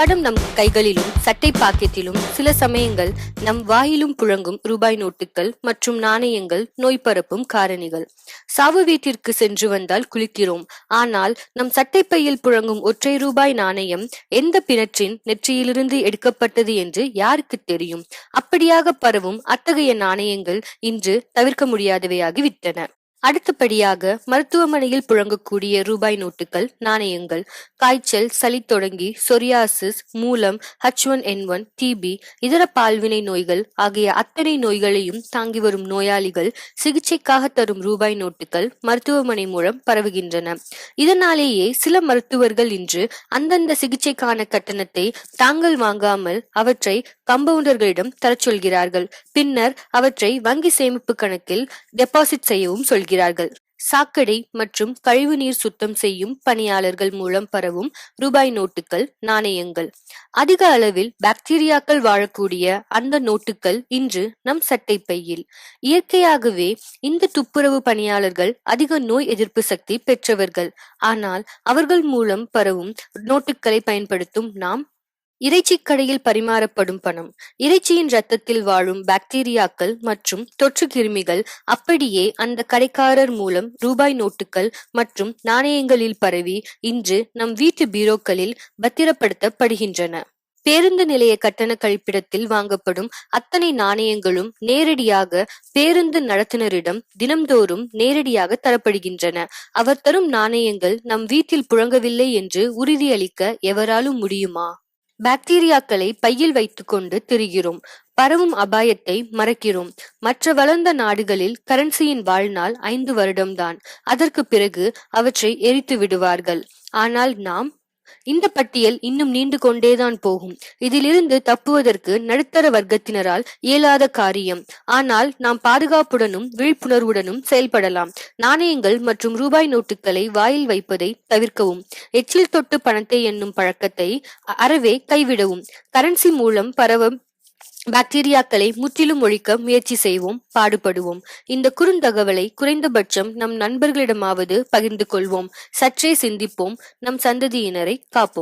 படம் நம் கைகளிலும் சட்டை பாக்கெட்டிலும் சில சமயங்கள் நம் வாயிலும் புழங்கும் ரூபாய் நோட்டுகள் மற்றும் நாணயங்கள் நோய் பரப்பும் காரணிகள். சாவு வீட்டிற்கு சென்று வந்தால் குளிக்கிறோம். ஆனால் நம் சட்டைப்பையில் புழங்கும் ஒற்றை ரூபாய் நாணயம் எந்த பிணற்றின் நெற்றியிலிருந்து எடுக்கப்பட்டது என்று யாருக்கு தெரியும்? அப்படியாக பரவும் அத்தகைய நாணயங்கள் இன்று தவிர்க்க முடியாதவையாகி விட்டன அடுத்தபடியாக மருத்துவமனையில் புழங்கக்கூடிய ரூபாய் நோட்டுகள் நாணயங்கள் காய்ச்சல் சளி தொடங்கி சொரியாசிஸ் மூலம் H one N one TB இதர பால்வினை நோய்கள் ஆகிய அத்தனை நோய்களையும் தாங்கி வரும் நோயாளிகள் சிகிச்சைக்காக தரும் ரூபாய் நோட்டுகள் மருத்துவமனை மூலம் பரவுகின்றன. இதனாலேயே சில மருத்துவர்கள் இன்று அந்தந்த சிகிச்சைக்கான கட்டணத்தை தாங்கள் வாங்காமல் அவற்றை கம்பவுண்டர்களிடம் தரச் சொல்கிறார்கள். பின்னர் அவற்றை வங்கி சேமிப்பு கணக்கில் டெபாசிட் செய்யவும் சொல்கிறார்கள். கொள்கிறார்கள் சாக்கடை மற்றும் கழிவுநீர் சுத்தம் செய்யும் பணியாளர்கள் மூலம் பரவும் ரூபாய் நோட்டுகள் நாணயங்கள். அதிக அளவில் பாக்டீரியாக்கள் வாழக்கூடிய அந்த நோட்டுகள் இன்று நம் சட்டை பையில். இயற்கையாகவே இந்த துப்புரவு பணியாளர்கள் அதிக நோய் எதிர்ப்பு சக்தி பெற்றவர்கள். ஆனால் அவர்கள் மூலம் பரவும் நோட்டுகளை பயன்படுத்தும் நாம் இறைச்சிக் கடையில் பரிமாறப்படும் பணம். இறைச்சியின் ரத்தத்தில் வாழும் பாக்டீரியாக்கள் மற்றும் தொற்று கிருமிகள் அப்படியே அந்த கடைக்காரர் மூலம் ரூபாய் நோட்டுகள் மற்றும் நாணயங்களில் பரவி இன்று நம் வீட்டு பீரோக்களில் பத்திரப்படுத்தப்படுகின்றன. பேருந்து நிலைய கட்டண கழிப்பிடத்தில் வாங்கப்படும் அத்தனை நாணயங்களும் நேரடியாக பேருந்து நடத்துனரிடம் தினம்தோறும் நேரடியாக தரப்படுகின்றன. அவர் தரும் நாணயங்கள் நம் வீட்டில் புழங்கவில்லை என்று உறுதியளிக்க எவராலும் முடியுமா? பாக்டீரியாக்களை பையில் வைத்துக்கொண்டு திரிகிறோம். பரவும் அபாயத்தை மறக்கிறோம். மற்ற வளர்ந்த நாடுகளில் கரன்சியின் வாழ்நாள் ஐந்து வருடம்தான். அதற்கு பிறகு அவற்றை எரித்து விடுவார்கள் ஆனால் நாம் இந்த பட்டியல் இன்னும் நீண்டு கொண்டேதான் போகும். இதிலிருந்து தப்புவதற்கு நடுத்தர வர்க்கத்தினரால் இயலாத காரியம். ஆனால் நாம் பாதுகாப்புடனும் விழிப்புணர்வுடனும் செயல்படலாம். நாணயங்கள் மற்றும் ரூபாய் நோட்டுகளை வாயில் வைப்பதை தவிர்க்கவும். எச்சில் தொட்டு பணத்தை என்னும் பழக்கத்தை அறவே கைவிடவும். கரன்சி மூலம் பரவ பாக்டீரியாக்களை முற்றிலும் ஒழிக்க முயற்சி செய்வோம் பாடுபடுவோம். இந்த குறுந்தகவலை குறைந்தபட்சம் நம் நண்பர்களிடமாவது பகிர்ந்து கொள்வோம். சற்றே சிந்திப்போம். நம் சந்ததியினரை காப்போம்.